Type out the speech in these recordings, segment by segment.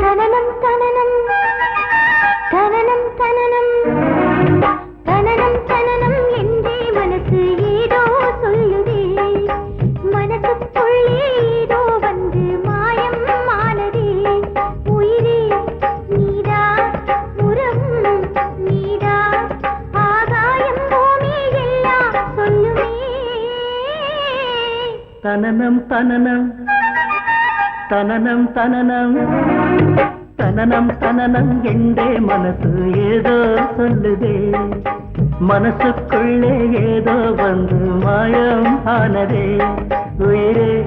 తననం తననం தனனம் தனனம். தனனம் தனனம். தனனம் தனனம் என்றே மனசு ஏதோ சொல்லுதே. மனசுக்குள்ளே ஏதோ வந்து மாயம் ஆனதே. உயிரே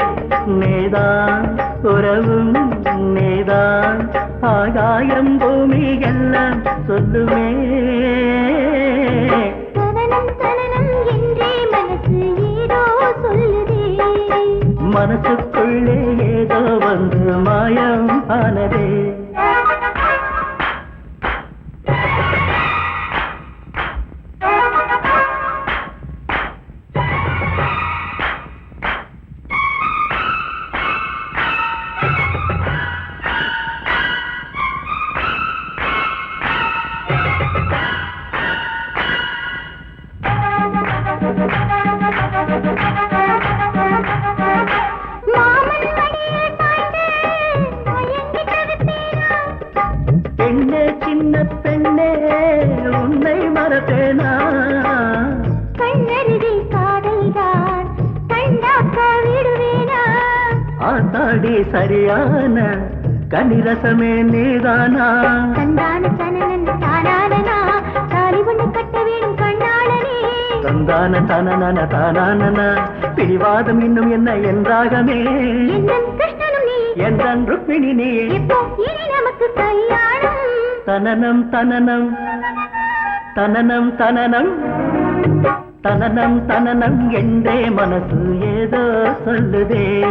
நேதான் உறவும் நேதான். ஆகாயம் பூமி எல்லாம் சொல்லுமே. மறப்பேனா கண்ணருகில் காதல்தான் கண்டாக்க விடுவேனா? ஆத்தாடி சரியான கனிரசமே நீதானா? தந்தான தனனன் தானானனா தாலி ஒண்ணு கட்ட வேணும் கண்ணாளனே தந்தான தனனன தானானன பிடிவாதம் இன்னும் என்ன என்றாகமே? என்றன் ருக்மிணி நீ? எப்போ இனி நமக்கு கல்யாணம். தனனம் தனனம். தனனம் தனனம். தனனம் தனனம் என்றே மனசு ஏதோ சொல்லுதே.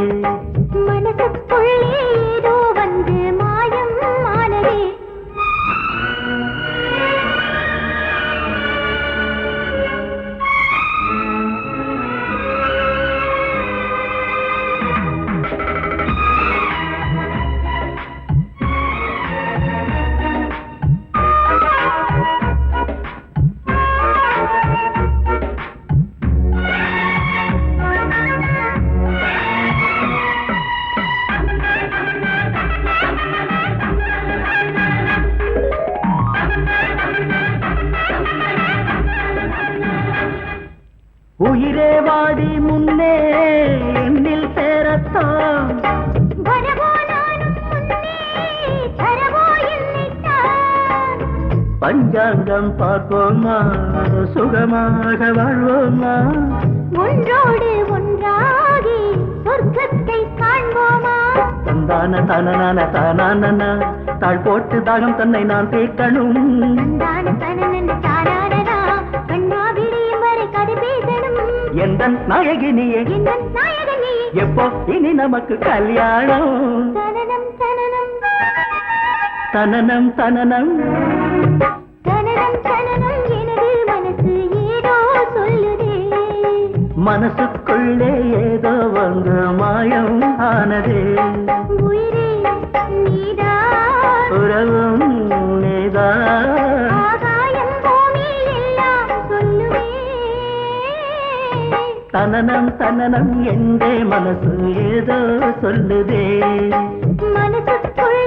மனசுக்குள்ளே ஏதோ வாடி முன்னே என்னில் சேரத்தான். பஞ்சாங்கம் பார்ப்போமா? சுகமாக வாழ்வோமா? ஒன்றோடு ஒன்றாகி சொர்க்கத்தை காண்போமா? தந்தான தனனான தானான தாழ் போட்டு தாகம் தன்னை நான் தேக்கணும் தந்தான தனனன் எந்த நாயகினியே? எப்போ இனி நமக்கு கல்யாணம்? தனனம் தனனம். தனனம் தனனம். தனனம் தனனம் எனது மனசு ஏதோ சொல்லுதே. மனசுக்குள்ளே ஏதோ வந்து மாயம் ஆனதே. உயிரே நீதான். உறவும் தனனம் தனனம் என்றே மனசு ஏதோ சொல்லுதே. மனசுக்குள்